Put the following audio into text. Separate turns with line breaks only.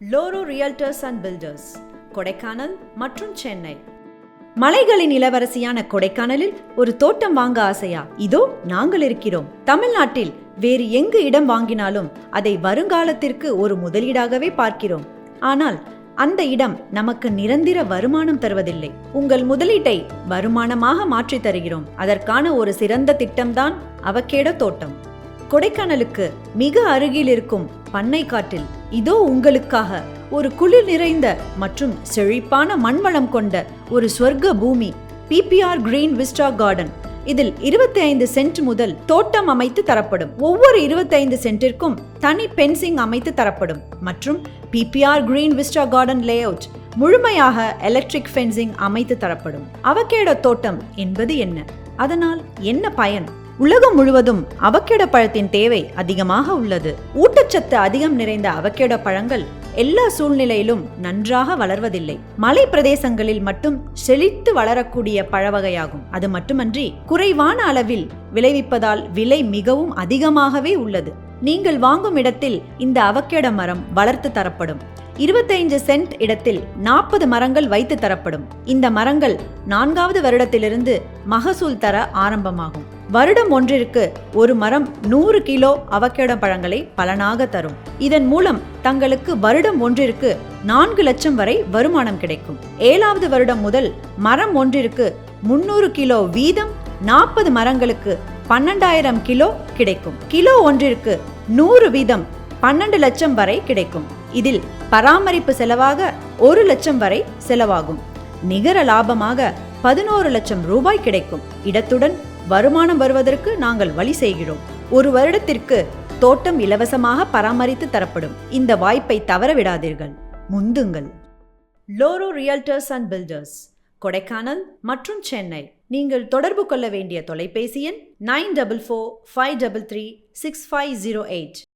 Loro realtors and builders Kodaikanal மற்றும் சென்னை. மலைகளின் இளவரசியான கொடைக்கானலில் ஒரு தோட்டம் வாங்க ஆசையா? இதோ நாங்கள் இருக்கிறோம். தமிழ்நாட்டில் வேறு எங்கு இடம் வாங்கினாலும் அதை வருங்காலத்திற்கு ஒரு முதலீடாகவே பார்க்கிறோம். ஆனால் அந்த இடம் நமக்கு நிரந்தர வருமானம் தருவதில்லை. உங்கள் முதலீட்டை வருமானமாக மாற்றி தருகிறோம். அதற்கான ஒரு சிறந்த திட்டம்தான் அவக்கேட தோட்டம். கொடைக்கானலுக்கு மிக அருகில் இருக்கும் பண்ணை காட்டில் இதோ உங்களுக்காக ஒரு குளிர் நிறைந்த மற்றும் செழிப்பான மண்வளம் கொண்ட ஒரு சொர்க்க பூமி பிபிஆர் கிரீன் விஸ்டா கார்டன். இதில் 25 சென்ட் முதல் தோட்டம் அமைத்து தரப்படும். ஒவ்வொரு 25 சென்ட்டிற்கும் தனி பென்சிங் அமைத்து தரப்படும் மற்றும் BBR green vista garden layout முழுமையாக எலக்ட்ரிக் ஃபென்சிங் அமைத்து தரப்படும். அவகேடோ தோட்டம் என்பது என்ன? அதனால் என்ன பயன்? உலகம் முழுவதும் அவக்கேட பழத்தின் தேவை அதிகமாக உள்ளது. ஊட்டச்சத்து அதிகம் நிறைந்த அவக்கேட பழங்கள் எல்லா சூழ்நிலையிலும் நன்றாக வளர்வதில்லை. மலை பிரதேசங்களில் மட்டும் செழித்து வளரக்கூடிய பழவகையாகும். அது மட்டுமன்றி குறைவான அளவில் விளைவிப்பதால் விலை மிகவும் அதிகமாகவே உள்ளது. நீங்கள் வாங்கும் இடத்தில் இந்த அவக்கேட மரம் வளர்த்து தரப்படும். இருபத்தைந்து சென்ட் இடத்தில் நாற்பது மரங்கள் வைத்து தரப்படும். இந்த மரங்கள் நான்காவது வருடத்திலிருந்து மகசூல் தர ஆரம்பமாகும். வருடம் ஒன்றிற்கு ஒரு மரம் நூறு கிலோ அவக்கேடோ பழங்களை பலனாக தரும். இதன் மூலம் தங்களுக்கு வருடம் ஒன்றிற்கு நான்கு லட்சம் வரை வருமானம் கிடைக்கும். ஏழாவது வருடம் முதல் மரம் ஒன்றிற்கு முன்னூறு கிலோ வீதம் நாற்பது மரங்களுக்கு பன்னெண்டாயிரம் கிலோ கிடைக்கும். கிலோ ஒன்றிற்கு நூறு வீதம் பன்னெண்டு லட்சம் வரை கிடைக்கும். இதில் பராமரிப்பு செலவாக ஒரு லட்சம் வரை செலவாகும். நிகர லாபமாக பதினோரு லட்சம் ரூபாய் கிடைக்கும். இடத்துடன் வருமானம் வருவதற்கு நாங்கள் வழி செய்கிறோம். ஒரு வருடத்திற்கு தோட்டம் இலவசமாக பராமரித்து தரப்படும். இந்த வாய்ப்பை தவற விடாதீர்கள் முந்துங்கள். Loro realtors and builders Kodaikanal மற்றும் சென்னை. நீங்கள் தொடர்பு கொள்ள வேண்டிய தொலைபேசி எண் nine double four five double three six five zero eight.